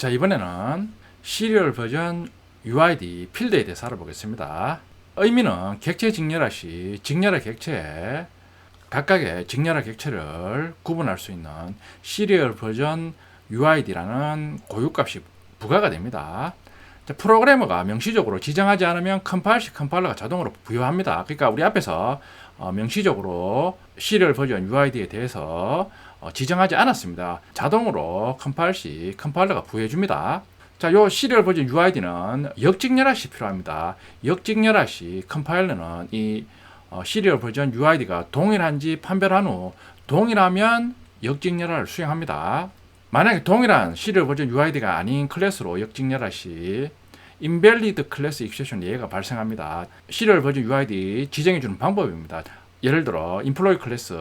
자 이번에는 시리얼 버전 UID 필드에 대해서 알아보겠습니다. 의미는 객체 직렬화 시 직렬화 객체에 각각의 직렬화 객체를 구분할 수 있는 시리얼 버전 UID라는 고유값이 부과가 됩니다. 자, 프로그래머가 명시적으로 지정하지 않으면 컴파일 시 컴파일러가 자동으로 부여합니다. 그러니까 우리 앞에서 어, 명시적으로 시리얼 버전 UID에 대해서 어, 지정하지 않았습니다. 자동으로 컴파일 시 컴파일러가 부여해 줍니다. 자, 요 시리얼 버전 UID는 역직렬화 시 필요합니다. 역직렬화 시 컴파일러는 이 어, 시리얼 버전 UID가 동일한지 판별한 후 동일하면 역직렬화를 수행합니다. 만약에 동일한 시리얼 버전 UID가 아닌 클래스로 역직렬화 시 invalid 클래스 exception 예가 발생합니다. 시리얼 버전 UID 지정해 주는 방법입니다. 예를 들어 employee 클래스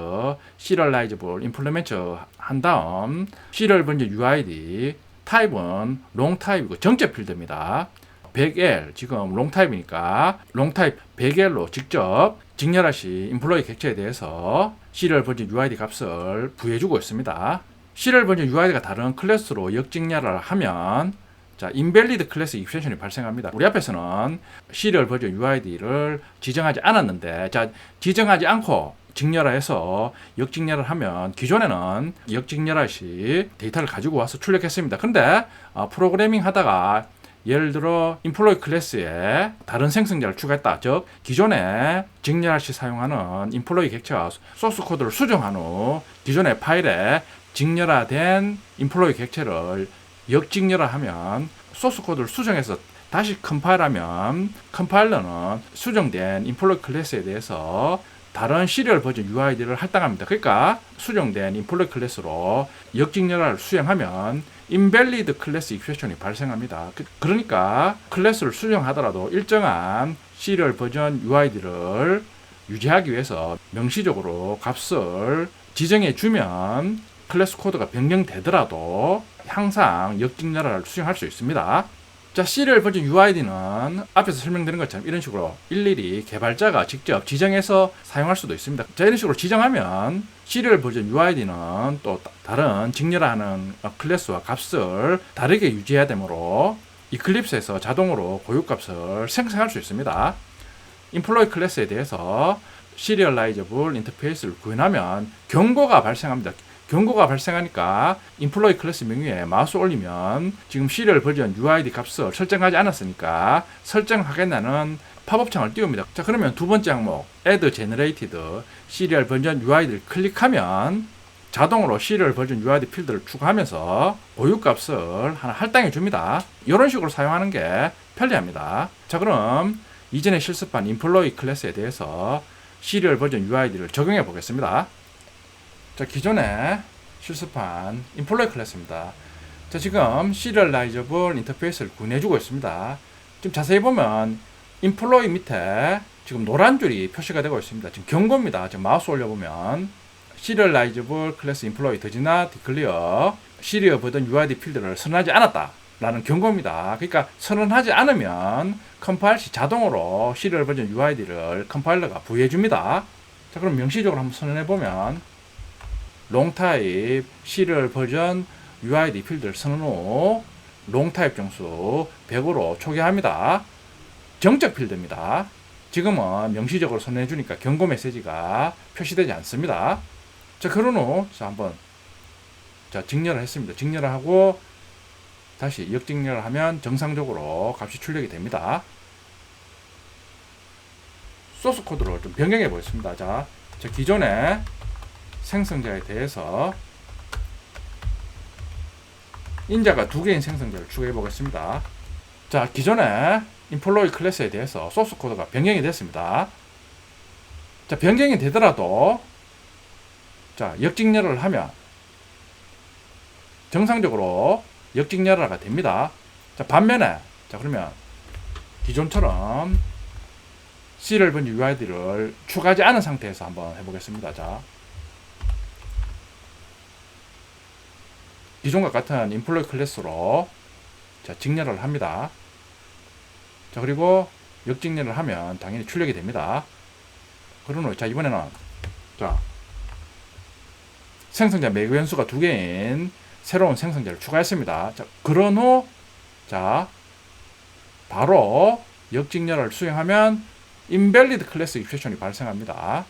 serializable implement 한 다음 시리얼 버전 UID 타입은 long 타입이고 정제 필드입니다. 100L 지금 롱 타입이니까 롱 타입 100L로 직접 직렬화 시 인플로이 객체에 대해서 시리얼 버전 UID 값을 부여해주고 있습니다. 시리얼 버전 UID가 다른 클래스로 역직렬화를 하면 자, 인벨리드 클래스 익스텐션이 발생합니다. 우리 앞에서는 시리얼 버전 UID를 지정하지 않았는데 자, 지정하지 않고 직렬화해서 역직렬화를 하면 기존에는 역직렬화 시 데이터를 가지고 와서 출력했습니다. 근데 어, 프로그래밍 하다가 예를 들어 인플로이 클래스에 다른 생성자를 추가했다. 즉 기존에 직렬화 시 사용하는 인플로이 객체와 소스 코드를 수정한 후 기존의 파일에 직렬화된 인플로이 객체를 역직렬화하면 소스 코드를 수정해서 다시 컴파일하면 컴파일러는 수정된 인플로이 클래스에 대해서 다른 시리얼 버전 UID를 할당합니다. 그러니까 수정된 인플로이 클래스로 역직렬화를 수행하면 invalid 클래스 익스션이 발생합니다. 그- 그러니까 클래스를 수정하더라도 일정한 시리얼 버전 UID를 유지하기 위해서 명시적으로 값을 지정해 주면 클래스 코드가 변경되더라도 항상 역직렬화를 수행할 수 있습니다. 자, 시리얼 버전 UID는 앞에서 설명드린 것처럼 이런 식으로 일일이 개발자가 직접 지정해서 사용할 수도 있습니다. 자, 이런 식으로 지정하면 시리얼 버전 UID는 또 다- 다른 직렬하는 클래스와 값을 다르게 유지해야 되므로 이클립스에서 자동으로 고유값을 생성할 수 있습니다. 인플로이 클래스에 대해서 시리얼라이저블 인터페이스를 구현하면 경고가 발생합니다. 경고가 발생하니까 인플로이 클래스 명의에 마우스 올리면 지금 시리얼 버전 UID 값을 설정하지 않았으니까 설정하겠다는 팝업 창을 띄웁니다. 자 그러면 두 번째 항목 add generated 시리얼 버전 UID를 클릭하면 자동으로 시리얼 버전 UID 필드를 추가하면서 고유 값을 하나 할당해 줍니다. 이런 식으로 사용하는 게 편리합니다. 자 그럼 이전에 실습한 인플로이 클래스에 대해서 시리얼 버전 UID를 적용해 보겠습니다. 자, 기존에 실습한 인플로이 클래스입니다. 자, 지금 시리얼라이저블 인터페이스를 구현해주고 있습니다. 좀 자세히 보면 인플로이 밑에 지금 노란 줄이 표시가 되고 있습니다. 지금 경고입니다. 지금 마우스 올려보면 인플로이 더지나 디클리어 시리얼 버전 UID 필드를 선언하지 않았다. 라는 경고입니다. 그러니까 선언하지 않으면 컴파일 시 자동으로 시리얼 버전 UID를 컴파일러가 부여해 줍니다. 자, 그럼 명시적으로 한번 선언해 보면 롱타입 시리얼 버전 UID 필드를 후 롱타입 정수 100으로 초기화합니다. 정적 필드입니다. 지금은 명시적으로 선언해 주니까 경고 메시지가 표시되지 않습니다. 자, 그런 후, 자, 한번, 자, 직렬을 했습니다. 직렬을 하고, 다시 역직렬을 하면 정상적으로 값이 출력이 됩니다. 소스 코드로 좀 변경해 보겠습니다. 자, 자 기존에 생성자에 대해서 인자가 두 개인 생성자를 추가해 보겠습니다. 자, 기존에 인플로이 클래스에 대해서 소스 코드가 변경이 됐습니다. 자, 변경이 되더라도 자, 역직렬을 하면 정상적으로 역직렬화가 됩니다. 자, 반면에 자, 그러면 기존처럼 시리얼 번지 UID를 추가하지 않은 상태에서 한번 해보겠습니다. 자, 기존과 같은 인플로이 클래스로 자, 직렬을 합니다. 자, 그리고 역직렬을 하면 당연히 출력이 됩니다. 그런 후, 자, 이번에는, 자, 생성자 매그 연수가 두 개인 새로운 생성자를 추가했습니다. 자, 그런 후, 자, 바로 역직렬을 수행하면 invalid 클래스 익스프레션이 발생합니다.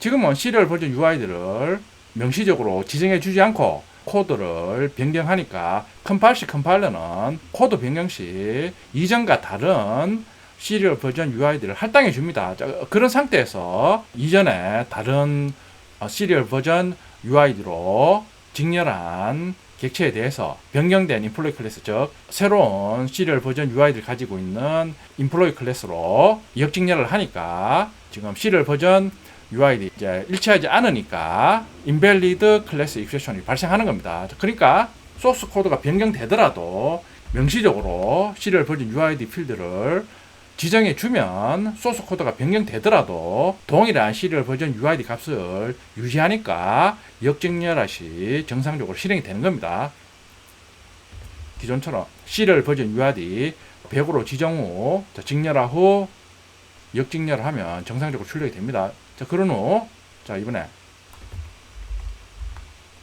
지금은 시리얼 버전 UI들을 명시적으로 지정해 주지 않고 코드를 변경하니까 컴파일 시 컴파일러는 코드 변경 시 이전과 다른 시리얼 버전 UI들을 할당해 줍니다. 자, 그런 상태에서 이전에 다른 어, 시리얼 버전 UID로 직렬한 객체에 대해서 변경된 인플로이 클래스 즉 새로운 시리얼 버전 UID를 가지고 있는 인플로이 클래스로 역직렬을 하니까 지금 시리얼 버전 UID 이제 일치하지 않으니까 invalid 클래스 익스프레션이 발생하는 겁니다. 그러니까 소스 코드가 변경되더라도 명시적으로 시리얼 버전 UID 필드를 지정해 주면 소스 코드가 변경되더라도 동일한 시리얼 버전 UID 값을 유지하니까 역직렬하시 정상적으로 실행이 되는 겁니다. 기존처럼 시리얼 버전 UID 100으로 지정 후 자, 직렬화 후 역직렬을 하면 정상적으로 출력이 됩니다. 자, 그런 후, 자, 이번에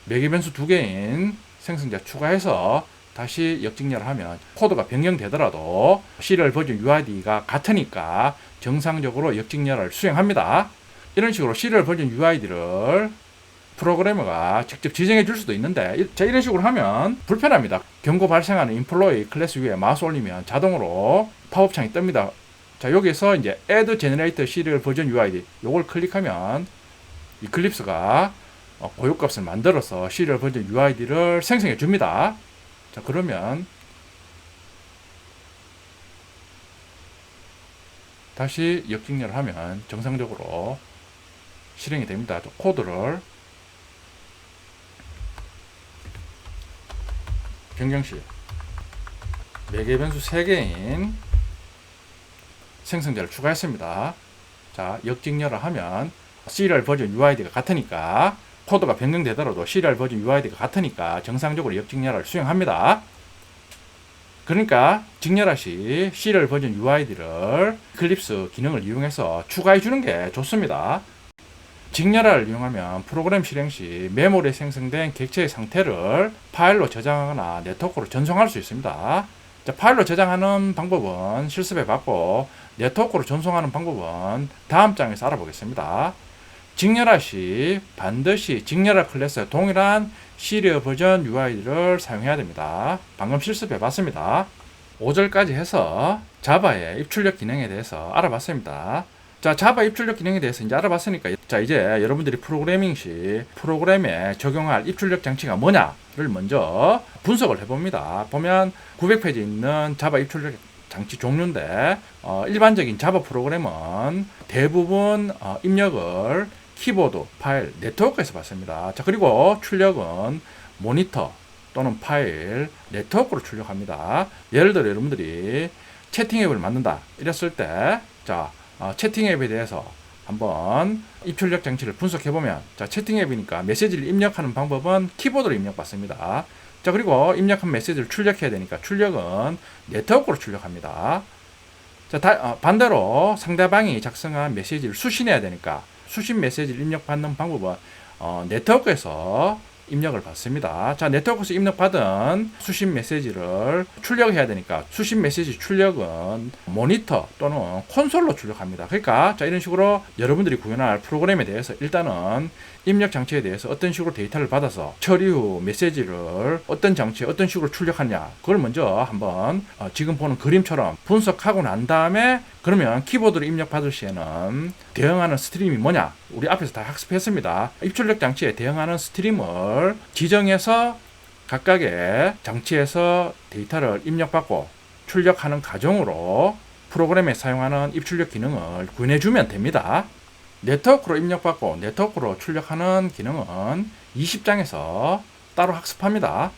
매개 변수 두 개인 생성자 추가해서 다시 역직렬을 하면 코드가 변경되더라도 시리얼 버전 UID가 같으니까 정상적으로 역직렬을 수행합니다. 이런 식으로 시리얼 버전 UID를 프로그래머가 직접 지정해 줄 수도 있는데 이- 자 이런 식으로 하면 불편합니다. 경고 발생하는 인플로이 클래스 위에 마우스 올리면 자동으로 팝업 창이 뜹니다. 자 여기서 이제 add generate serial version UID 요걸 클릭하면 이클립스가 어, 고유값을 만들어서 시리얼 버전 UID를 생성해 줍니다. 자 그러면 다시 역직렬을 하면 정상적으로 실행이 됩니다. 또 코드를 변경 시 매개 변수 3개인 생성자를 추가했습니다. 자, 역직렬을 하면 시리얼 버전 UID가 같으니까 코드가 변경되더라도 시리얼 버전 UID가 같으니까 정상적으로 역직렬을 수행합니다. 그러니까 직렬화 시 시리얼 버전 UID를 클립스 기능을 이용해서 추가해 주는 게 좋습니다. 직렬화를 이용하면 프로그램 실행 시 메모리에 생성된 객체의 상태를 파일로 저장하거나 네트워크로 전송할 수 있습니다. 자, 파일로 저장하는 방법은 실습해 봤고 네트워크로 전송하는 방법은 다음 장에서 알아보겠습니다. 직렬화 시 반드시 직렬화 클래스에 동일한 시리얼 버전 UI를 사용해야 됩니다. 방금 실습해 봤습니다. 5절까지 해서 자바의 입출력 기능에 대해서 알아봤습니다. 자, 자바 입출력 기능에 대해서 이제 알아봤으니까 자, 이제 여러분들이 프로그래밍 시 프로그램에 적용할 입출력 장치가 뭐냐를 먼저 분석을 해봅니다. 보면 900페이지에 있는 자바 입출력 장치 종류인데 어, 일반적인 자바 프로그램은 대부분 어, 입력을 키보드, 파일, 네트워크에서 받습니다. 자, 그리고 출력은 모니터 또는 파일, 네트워크로 출력합니다. 예를 들어 여러분들이 채팅 앱을 만든다. 이랬을 때, 자, 어, 채팅 앱에 대해서 한번 입출력 장치를 분석해 보면, 자, 채팅 앱이니까 메시지를 입력하는 방법은 키보드로 입력받습니다. 자, 그리고 입력한 메시지를 출력해야 되니까 출력은 네트워크로 출력합니다. 자, 다- 어, 반대로 상대방이 작성한 메시지를 수신해야 되니까 수신 메시지를 입력받는 방법은 어, 네트워크에서 입력을 받습니다. 자, 네트워크에서 입력받은 수신 메시지를 출력해야 되니까 수신 메시지 출력은 모니터 또는 콘솔로 출력합니다. 그러니까 자, 이런 식으로 여러분들이 구현할 프로그램에 대해서 일단은 입력 장치에 대해서 어떤 식으로 데이터를 받아서 처리 후 메시지를 어떤 장치에 어떤 식으로 출력하냐 그걸 먼저 한번 어, 지금 보는 그림처럼 분석하고 난 다음에 그러면 키보드로 입력 받을 시에는 대응하는 스트림이 뭐냐 우리 앞에서 다 학습했습니다 입출력 장치에 대응하는 스트림을 지정해서 각각의 장치에서 데이터를 입력받고 출력하는 과정으로 프로그램에 사용하는 입출력 기능을 구현해주면 됩니다. 네트워크로 입력받고 네트워크로 출력하는 기능은 20장에서 따로 학습합니다.